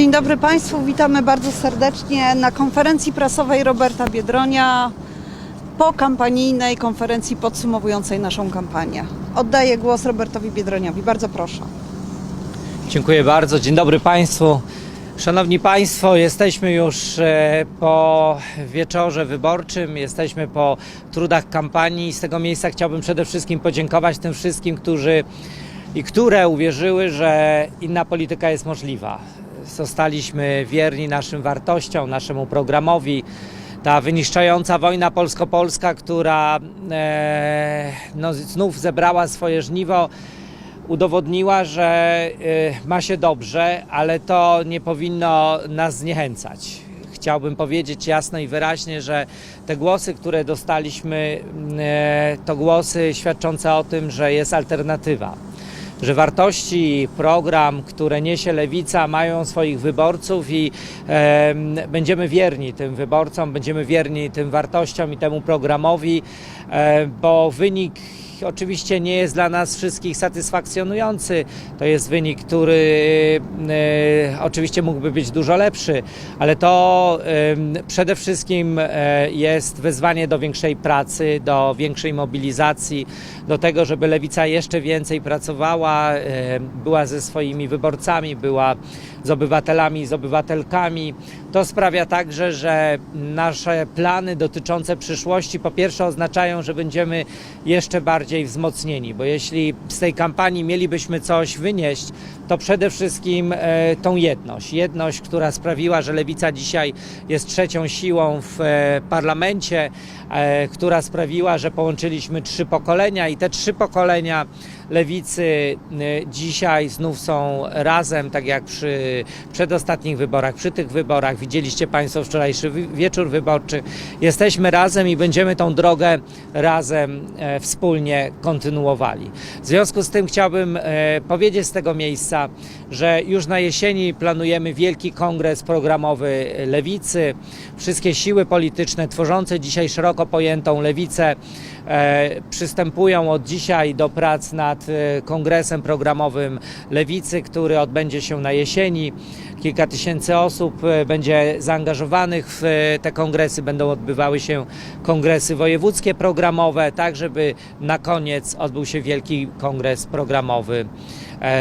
Dzień dobry Państwu, witamy bardzo serdecznie na konferencji prasowej Roberta Biedronia po kampanijnej konferencji podsumowującej naszą kampanię. Oddaję głos Robertowi Biedroniowi, bardzo proszę. Dziękuję bardzo. Dzień dobry Państwu. Szanowni Państwo, jesteśmy już e, po wieczorze wyborczym, jesteśmy po trudach kampanii. Z tego miejsca chciałbym przede wszystkim podziękować tym wszystkim, którzy i które uwierzyły, że inna polityka jest możliwa. Zostaliśmy wierni naszym wartościom, naszemu programowi. Ta wyniszczająca wojna polsko-polska, która e, no, znów zebrała swoje żniwo, udowodniła, że y, ma się dobrze, ale to nie powinno nas zniechęcać. Chciałbym powiedzieć jasno i wyraźnie, że te głosy, które dostaliśmy, y, to głosy świadczące o tym, że jest alternatywa. Że wartości, program, które niesie lewica, mają swoich wyborców i em, będziemy wierni tym wyborcom, będziemy wierni tym wartościom i temu programowi, e, bo wynik oczywiście nie jest dla nas wszystkich satysfakcjonujący. To jest wynik, który e, oczywiście mógłby być dużo lepszy, ale to przede wszystkim e, jest wezwanie do większej pracy, do większej mobilizacji, do tego, żeby lewica jeszcze więcej pracowała, była ze swoimi wyborcami, była z obywatelami, z obywatelkami. To sprawia także, że nasze plany dotyczące przyszłości po pierwsze oznaczają, że będziemy jeszcze bardziej wzmocnieni, bo jeśli z tej kampanii mielibyśmy coś wynieść, to przede wszystkim e, tą jedność. Jedność, która sprawiła, że lewica dzisiaj jest trzecią siłą w e, parlamencie, e, która sprawiła, że połączyliśmy trzy pokolenia i te trzy pokolenia lewicy dzisiaj znów są razem, tak jak przy przedostatnich wyborach, przy tych wyborach. Widzieliście Państwo wczorajszy wi- wieczór wyborczy. Jesteśmy razem i będziemy tą drogę razem e, kontynuowali. W związku z tym chciałbym e, powiedzieć z tego miejsca, że już na jesieni planujemy wielki kongres programowy Lewicy. Wszystkie siły polityczne tworzące dzisiaj szeroko pojętą lewicę e, przystępują od dzisiaj do prac nad e, kongresem programowym Lewicy, który odbędzie się na jesieni. Kilka tysięcy osób e, będzie zaangażowanych w e, te kongresy. Będą odbywały się kongresy wojewódzkie programowe, tak żeby na koniec odbył się wielki kongres programowy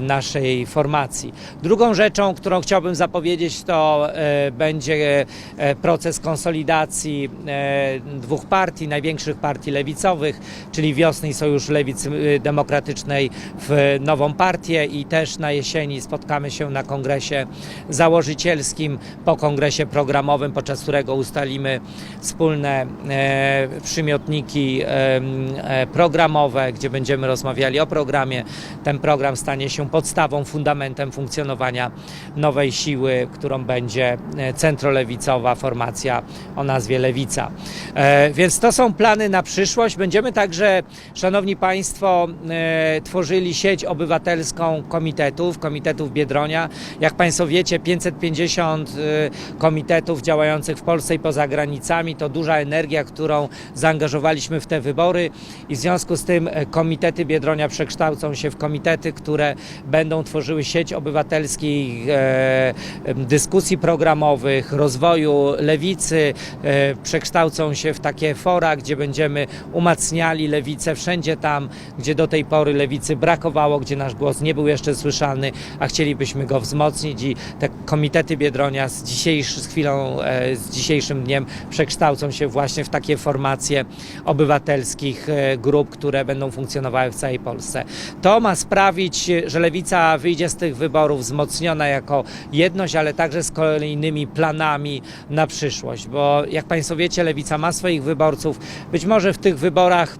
naszej formacji. Drugą rzeczą, którą chciałbym zapowiedzieć, to e, będzie e, proces konsolidacji e, dwóch partii, największych partii lewicowych, czyli Wiosny i Sojusz Lewicy Demokratycznej w nową partię i też na jesieni spotkamy się na kongresie założycielskim, po kongresie programowym, podczas którego ustalimy wspólne e, przymiotniki e, programowe, gdzie będziemy rozmawiali o programie. Ten program stanie się podstawą, fundamentem funkcjonowania nowej siły, którą będzie e, centrolewicowa formacja o nazwie Lewica. E, Więc to są plany na przyszłość. Będziemy także, Szanowni Państwo, e, tworzyli sieć obywatelską komitetów, komitetów Biedronia. Jak Państwo wiecie, 550 e, komitetów działających w Polsce i poza granicami to duża energia, którą zaangażowaliśmy w te wybory i w związku z tym komitety Biedronia przekształcą się w komitety, które będą tworzyły sieć obywatelskich e, dyskusji programowych, rozwoju lewicy, e, przekształcą się w takie fora, gdzie będziemy umacniali lewicę wszędzie tam, gdzie do tej pory lewicy brakowało, gdzie nasz głos nie był jeszcze słyszalny, a chcielibyśmy go wzmocnić i te komitety Biedronia z, z chwilą, e, z dzisiejszym dniem przekształcą się właśnie w takie formacje obywatelskich grup, które będą funkcjonowały w całej Polsce. To ma sprawić, że lewica wyjdzie z tych wyborów wzmocniona jako jedność, ale także z kolejnymi planami na przyszłość, bo jak Państwo wiecie, lewica ma swoich wyborców. Być może w tych wyborach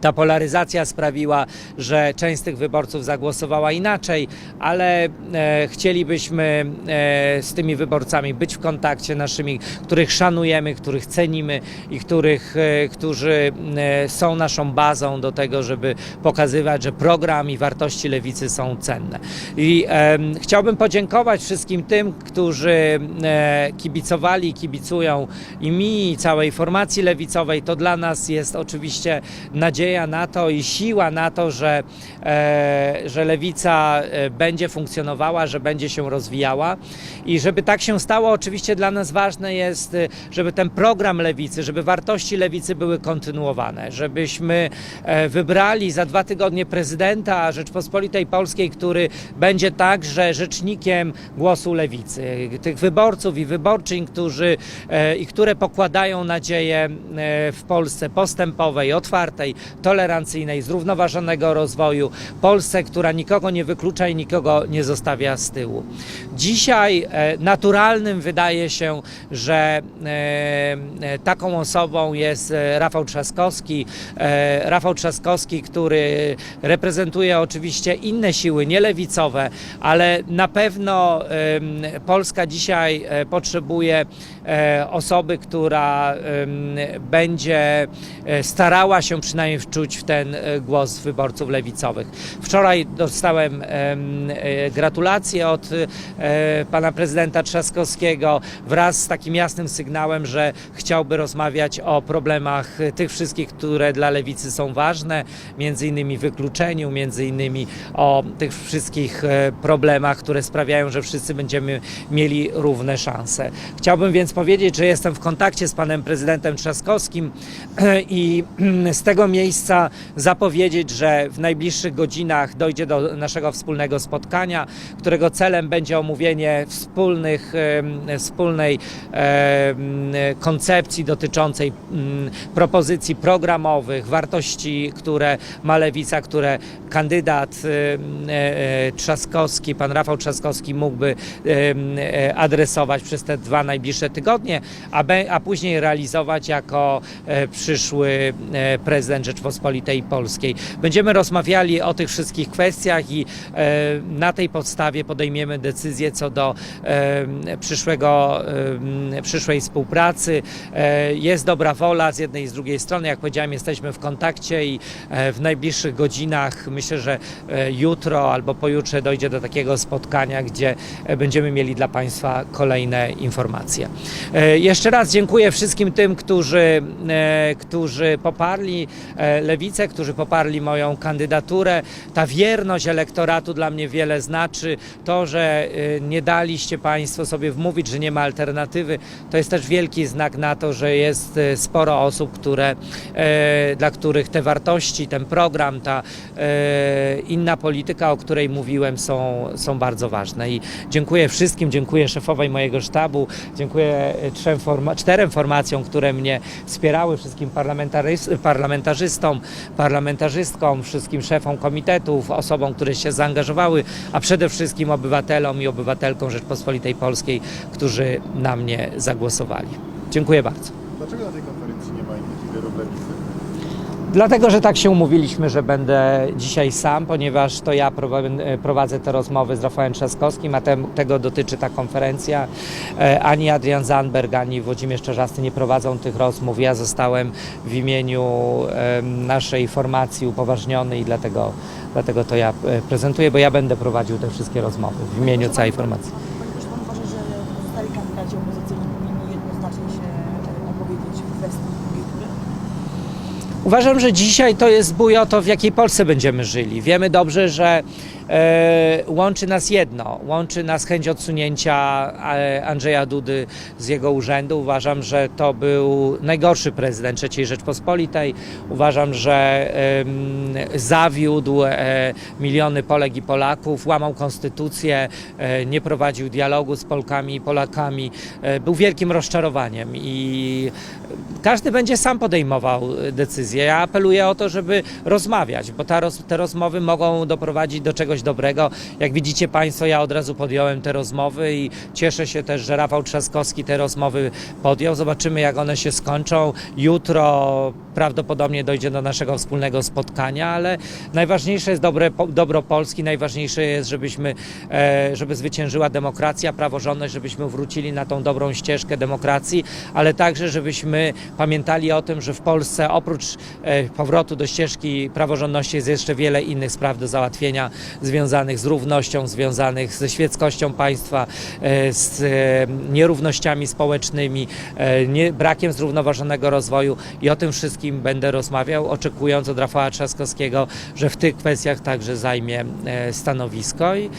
ta polaryzacja sprawiła, że część z tych wyborców zagłosowała inaczej, ale e, chcielibyśmy e, z tymi wyborcami być w kontakcie naszymi, których szanujemy, których cenimy i których, e, którzy e, są naszą bazą do tego, żeby pokazywać, że program i wartości lewicy są cenne. I e, chciałbym podziękować wszystkim tym, którzy e, kibicowali, kibicują i mi, i całej formacji lewicowej. To dla nas jest oczywiście nadzieja nadzieja na to i siła na to, że, e, że lewica e, będzie funkcjonowała, że będzie się rozwijała. I żeby tak się stało, oczywiście dla nas ważne jest, e, żeby ten program lewicy, żeby wartości lewicy były kontynuowane, żebyśmy wybrali za dwa tygodnie prezydenta Rzeczpospolitej Polskiej, który będzie także rzecznikiem głosu lewicy, tych wyborców i wyborczyń, którzy i które pokładają nadzieję w Polsce postępowej, otwartej, tolerancyjnej, zrównoważonego rozwoju, Polsce, która nikogo nie wyklucza i nikogo nie zostawia z tyłu. Dzisiaj e, naturalnym wydaje się, że e, e, taką osobą jest Rafał Trzaskowski. Rafał Trzaskowski, który reprezentuje oczywiście inne siły, nie lewicowe, ale na pewno Polska dzisiaj potrzebuje osoby, która będzie starała się przynajmniej wczuć w ten e, głos wyborców lewicowych. Wczoraj dostałem em, e, gratulacje od e, pana prezydenta Trzaskowskiego wraz z takim jasnym sygnałem, że chciałby rozmawiać o problemach tych wszystkich, które dla lewicy są ważne, między innymi wykluczeniu, między innymi o tych wszystkich problemach, które sprawiają, że wszyscy będziemy mieli równe szanse. Chciałbym więc powiedzieć, że jestem w kontakcie z panem prezydentem Trzaskowskim i z tego miejsca zapowiedzieć, że w najbliższych godzinach dojdzie do naszego wspólnego spotkania, którego celem będzie omówienie wspólnych, wspólnej koncepcji dotyczącej mm, propozycji programowych, wartości, które ma lewica, które kandydat e, e, Trzaskowski, pan Rafał Trzaskowski mógłby e, adresować przez te dwa najbliższe tygodnie, a, później realizować jako przyszły prezydent Rzeczpospolitej Polskiej. Będziemy rozmawiali o tych wszystkich kwestiach i e, na tej podstawie podejmiemy decyzję co do e, przyszłego, e, przyszłej współpracy. Jest dobra wola z jednej i z drugiej strony. Jak powiedziałem, jesteśmy w kontakcie i w najbliższych godzinach myślę, że jutro albo pojutrze dojdzie do takiego spotkania, gdzie będziemy mieli dla Państwa kolejne informacje. Jeszcze raz dziękuję wszystkim tym, którzy, którzy poparli lewicę, którzy poparli moją kandydaturę. Ta wierność elektoratu dla mnie wiele znaczy. To, że e, nie daliście Państwo sobie wmówić, że nie ma alternatywy, to jest też wielki znak na to, że jest e, sporo osób, które, e, dla których te wartości, ten program, ta inna polityka, o której mówiłem, są, są bardzo ważne. I dziękuję wszystkim, dziękuję szefowej mojego sztabu, dziękuję trzem forma- czterem formacjom, które mnie wspierały, wszystkim parlamentarys- parlamentarzystom, parlamentarzystkom, wszystkim szefom komitetów, osobom, które się zaangażowały, a przede wszystkim obywatelom i obywatelkom Rzeczpospolitej Polskiej, którzy na mnie zagłosowali. Dziękuję bardzo. Dlaczego na tej konferencji nie ma innych liderów lewicy? Dlatego, że tak się umówiliśmy, że będę dzisiaj sam, ponieważ to ja prowa- prowadzę te rozmowy z Rafałem Trzaskowskim, a tego dotyczy ta konferencja. E, Ani Adrian Zandberg, ani Włodzimierz Czarzasty nie prowadzą tych rozmów. Ja zostałem w imieniu naszej formacji upoważniony i dlatego, dlatego to ja e, prezentuję, bo ja będę prowadził te wszystkie rozmowy w imieniu całej formacji. Czy pan uważa, że pozostali kandydaci opozycyjni powinni jednoznacznie się e, opowiedzieć w kwestii drugiej? Uważam, że dzisiaj to jest bój o to, w jakiej Polsce będziemy żyli. Wiemy dobrze, że łączy nas jedno, łączy nas chęć odsunięcia e, Andrzeja Dudy z jego urzędu. Uważam, że to był najgorszy prezydent III Rzeczpospolitej. Uważam, że zawiódł e, miliony Polek i Polaków, łamał konstytucję, e, nie prowadził dialogu z Polkami i Polakami. E, był wielkim rozczarowaniem i każdy będzie sam podejmował decyzje. Ja apeluję o to, żeby rozmawiać, bo ta te rozmowy mogą doprowadzić do czegoś dobrego. Jak widzicie Państwo, ja od razu podjąłem te rozmowy i cieszę się też, że Rafał Trzaskowski te rozmowy podjął. Zobaczymy, jak one się skończą. Jutro prawdopodobnie dojdzie do naszego wspólnego spotkania, ale najważniejsze jest dobre, dobro Polski, najważniejsze jest, żebyśmy, e, żeby zwyciężyła demokracja, praworządność, żebyśmy wrócili na tą dobrą ścieżkę demokracji, ale także, żebyśmy pamiętali o tym, że w Polsce oprócz e, powrotu do ścieżki praworządności jest jeszcze wiele innych spraw do załatwienia związanych z równością, związanych ze świeckością państwa, e, z nierównościami społecznymi, brakiem zrównoważonego rozwoju i o tym wszystkim będę rozmawiał, oczekując od Rafała Trzaskowskiego, że w tych kwestiach także zajmie e, stanowisko i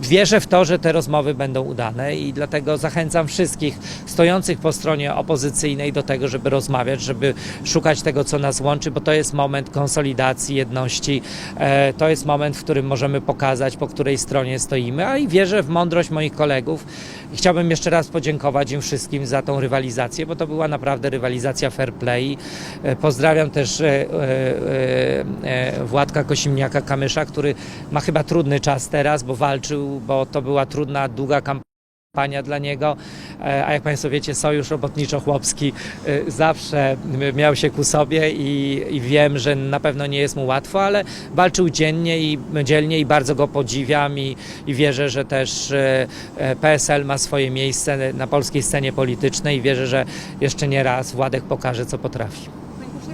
wierzę w to, że te rozmowy będą udane i dlatego zachęcam wszystkich stojących po stronie opozycyjnej do tego, żeby rozmawiać, żeby szukać tego, co nas łączy, bo to jest moment konsolidacji, jedności, e, to jest moment, w którym możemy pokazać, po której stronie stoimy, a i wierzę w mądrość moich kolegów. Chciałbym jeszcze raz podziękować im wszystkim za tą rywalizację, bo to była naprawdę rywalizacja fair play. E, Pozdrawiam też e, e, Władka Kosimniaka-Kamysza, który ma chyba trudny czas teraz, bo walczył, bo to była trudna, długa kampania dla niego, E, a jak Państwo wiecie, Sojusz Robotniczo-Chłopski e, zawsze miał się ku sobie i, i wiem, że na pewno nie jest mu łatwo, ale walczył dziennie i dzielnie i bardzo go podziwiam i, i wierzę, że też e, PSL ma swoje miejsce na polskiej scenie politycznej i wierzę, że jeszcze nie raz Władek pokaże, co potrafi.